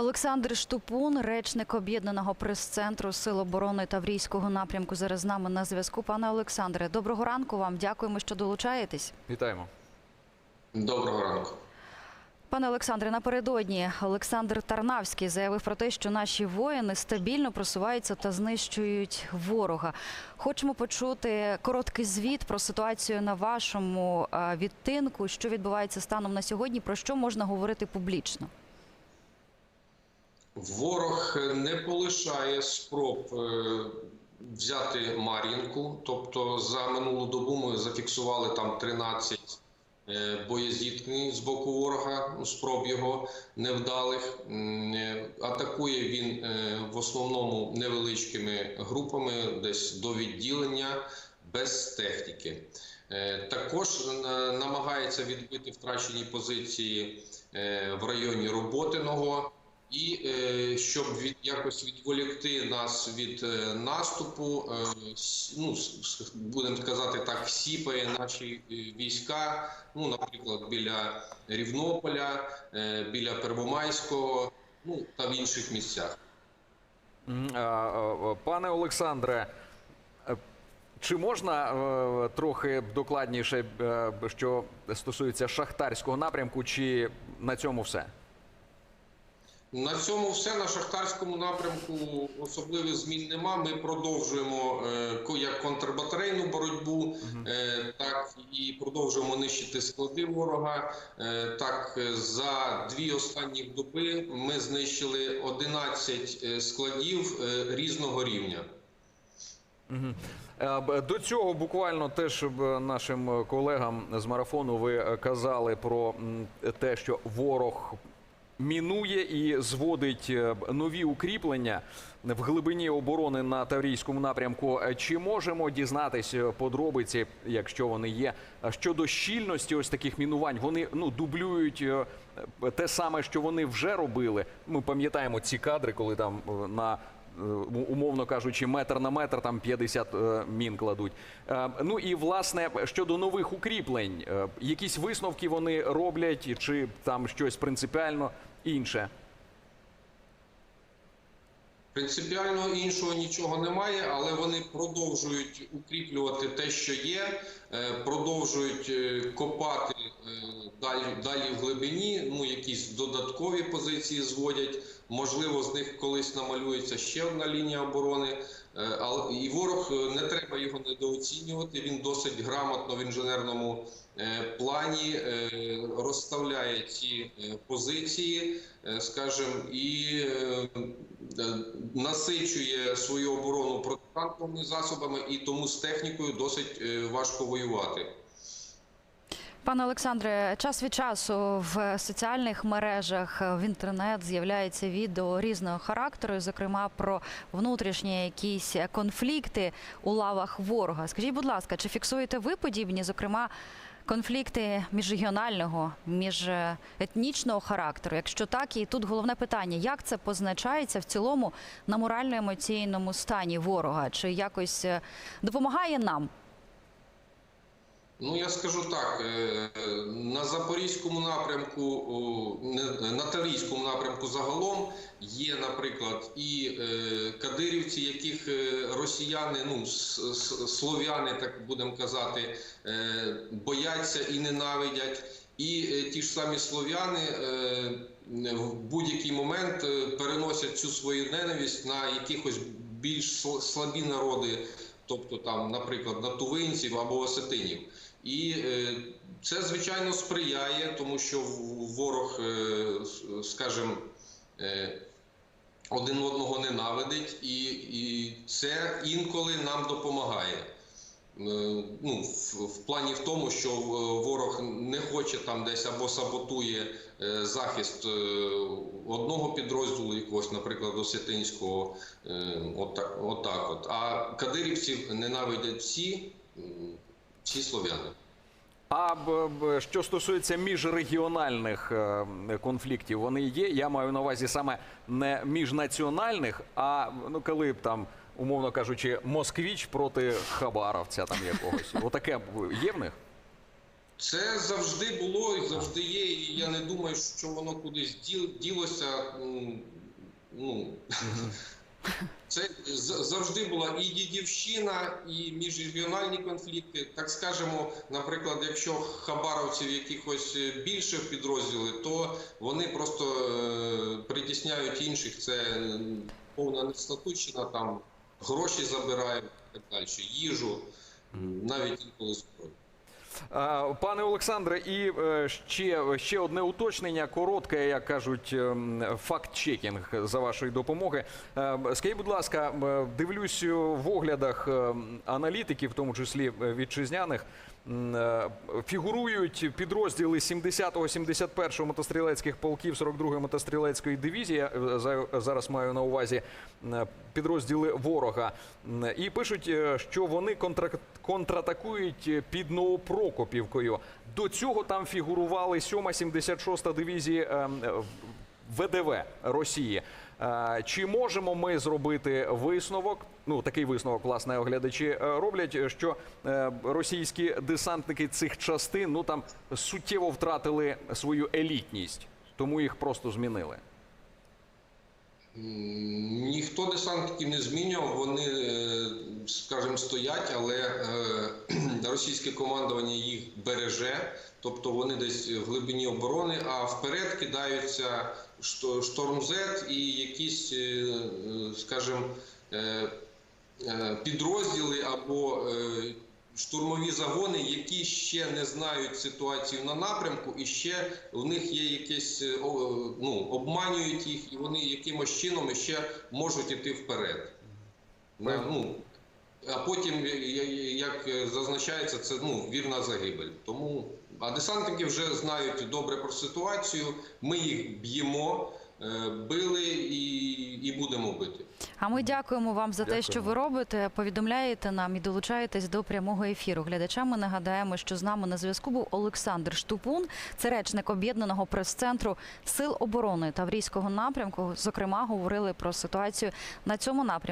Олександр Штупун, речник об'єднаного прес-центру Сил оборони Таврійського напрямку. Зараз з нами на зв'язку. Пане Олександре, доброго ранку вам. Дякуємо, що долучаєтесь. Вітаємо. Доброго ранку. Пане Олександре, напередодні Олександр Тарнавський заявив про те, що наші воїни стабільно просуваються та знищують ворога. Хочемо почути короткий звіт про ситуацію на вашому відтинку, що відбувається станом на сьогодні, про що можна говорити публічно. Ворог не полишає спроб е, взяти Мар'їнку. Тобто за минулу добу ми зафіксували там 13 е, боєзіткнень з боку ворога, ну, спроб його невдалих. Е, Атакує він е, в основному невеличкими групами, десь до відділення, без техніки. Е, Також е, намагається відбити втрачені позиції е, в районі Роботиного. І е, щоб від якось відволікти нас від е, наступу, е, ну будемо казати так, сіпає наші війська. Ну, наприклад, біля Рівнополя, біля Первомайського, ну та в інших місцях. Пане Олександре, чи можна трохи докладніше, що стосується шахтарського напрямку, чи на цьому все? На цьому все на шахтарському напрямку особливих змін нема. Ми продовжуємо е, як контрбатарейну боротьбу, е, так і продовжуємо нищити склади ворога. Е, Так, за дві останні доби ми знищили 11 е, складів е, різного рівня. Е, До цього буквально теж нашим колегам з марафону ви казали про те, що ворог мінує і зводить е, нові укріплення в глибині оборони на Таврійському напрямку. Е, Чи можемо дізнатися подробиці, якщо вони є, е, щодо щільності ось таких мінувань? Вони ну дублюють е, е, те саме, що вони вже робили. Ми пам'ятаємо ці кадри, коли там е, на е, умовно кажучи, метр на метр там 50 е, мін кладуть. Е, Ну і власне щодо нових укріплень, е, якісь висновки вони роблять, чи там щось принципіально інше. Принципіально іншого нічого немає, але вони продовжують укріплювати те, що є, е, продовжують е, копати е, далі, далі в глибині. Ну якісь додаткові позиції зводять. Можливо, з них колись намалюється ще одна лінія оборони. Е, Але і ворог е, не треба його недооцінювати. Він досить грамотно в інженерному е, плані розставляє ці позиції, скажімо, і насичує свою оборону протитанковими засобами, і тому з технікою досить важко воювати. Пане Олександре, час від часу в соціальних мережах в інтернет з'являється відео різного характеру, зокрема про внутрішні якісь конфлікти у лавах ворога. Скажіть, будь ласка, чи фіксуєте ви подібні, зокрема, конфлікти міжрегіонального, міжетнічного характеру? Якщо так, і тут головне питання: як це позначається в цілому на морально-емоційному стані ворога? Чи якось е, допомагає нам? Ну я скажу так: е, на запорізькому напрямку, на Таврійському напрямку загалом є, наприклад, і е, кадирівці, яких е, росіяни, ну слов'яни, так будемо казати, бояться і ненавидять. І ті ж самі слов'яни в будь-який момент переносять цю свою ненависть на якихось більш слабі народи, тобто там, наприклад, на тувинців або осетинів. І е, це звичайно сприяє, тому що ворог, е, скажімо, е, один одного ненавидить, і, і це інколи нам допомагає. Е, Ну, в, в плані в тому, що е, ворог не хоче там десь або саботує е, захист одного підрозділу, якогось, наприклад, осетинського, отак, отак от. А кадирівців ненавидять всі, всі слов'яни. А що стосується міжрегіональних е, конфліктів, вони є. Я маю на увазі саме не міжнаціональних, а ну коли б там, умовно кажучи, москвіч проти хабаровця там якогось. Отаке є в них. Це завжди було і завжди є. І я не думаю, що воно кудись ділося. Ну, це завжди була і дідівщина, і міжрегіональні конфлікти. Так скажемо, наприклад, якщо хабаровців якихось більше в то вони просто е, притісняють інших. Це е, повна нестатучина, там гроші забирають і так далі, їжу, навіть інколи зброю. Пане Олександре, і е, ще, ще одне уточнення, коротке, як кажуть, ем, факт-чекінг за вашої допомоги. Е, Скажіть, будь ласка, е, дивлюсь в оглядах ем, аналітиків, в тому числі вітчизняних, фігурують підрозділи 70-го, 71-го мотострілецьких полків, 42-ї мотострілецької дивізії. Е, за- зараз маю на увазі е, підрозділи ворога. І пишуть, е, що вони контра- контратакують е, під Новопрокопівкою. До цього там фігурували 7-ма, 76-та дивізії е, е, ВДВ Росії. Е, Чи можемо ми зробити висновок? Ну такий висновок, власне, оглядачі е, роблять, що е, російські десантники цих частин ну там суттєво втратили свою елітність, тому їх просто змінили. Ніхто десантників не змінював, вони, е, скажімо, стоять, але е, російське командування їх береже, тобто вони десь в глибині оборони, а вперед кидаються што- шторм Z і якісь, е, скажімо, підрозділи або штурмові загони, які ще не знають ситуацію на напрямку, і ще в них є якесь е, ну, обманюють їх, і вони якимось чином ще можуть іти вперед. На, ну, а потім, як зазначається, це ну, вірна загибель. Тому а десантники вже знають добре про ситуацію. Ми їх б'ємо, е, били і, і будемо бити. А ми дякуємо вам за те, що ви робите. Повідомляєте нам і долучаєтесь до прямого ефіру. Глядачам ми нагадаємо, що з нами на зв'язку був Олександр Штупун, це речник об'єднаного прес-центру Сил оборони Таврійського напрямку. Зокрема, говорили про ситуацію на цьому напрямку.